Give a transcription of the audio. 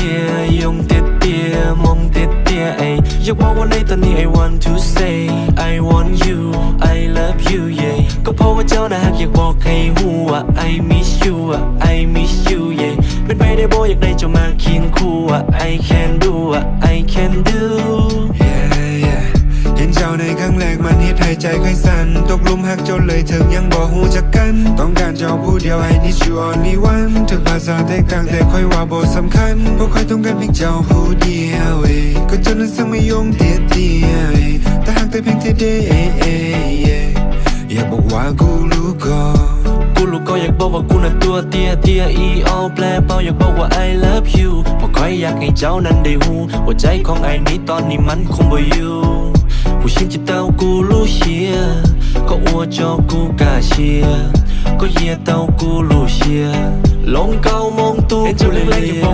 ตี้ยยงเตี้ยเตี้ยมองเตี้ยเตี้ยเอ้ยอยากบอกว่าในตอนนี้ I want to say I want you I love you yeah ก็เพราะว่าเจ้านะฮักอยากบอกให้หูว่า I miss you อะ I miss you yeah เป็นไปได้บ่อยากได้เจ้ามาเคียงคู่อะ I can do อะ I can do yeah yeah เห็นเจ้าในครั้งแรกมัน ใจค่อยสั่นตกลุมหักเจ้าเลยถึงยังบ่ฮู้จักกัน ต้องการเจ้าผู้เดียว I need you only one ถึงภาษาแตกต่างแต่ค่อยว่าบ่สำคัญเพราะค่อยต้องการเพียงเจ้าผู้เดียวเอ้ยก็เจนนั้นสังไม่ยงเตียเตี้ยแต่หากแต่เพียงเธอได้เอ้ยเอ้ยเออยากบอกว่ากูรู้ก่อนกูรู้ก็อยากบอกว่ากูน่ะตัวเตี้ยเตี้ย e all แปลเปล่าอยากบอกว่า I love you เพราะใครอยากให้เจ้านั้นได้หูหัวใจของไอ้นี้ตอนนี้มันคงบ่อยู่ผู้ชิงจิตเต้า ก็อวดจอกูกล้าเชียลงเก็เห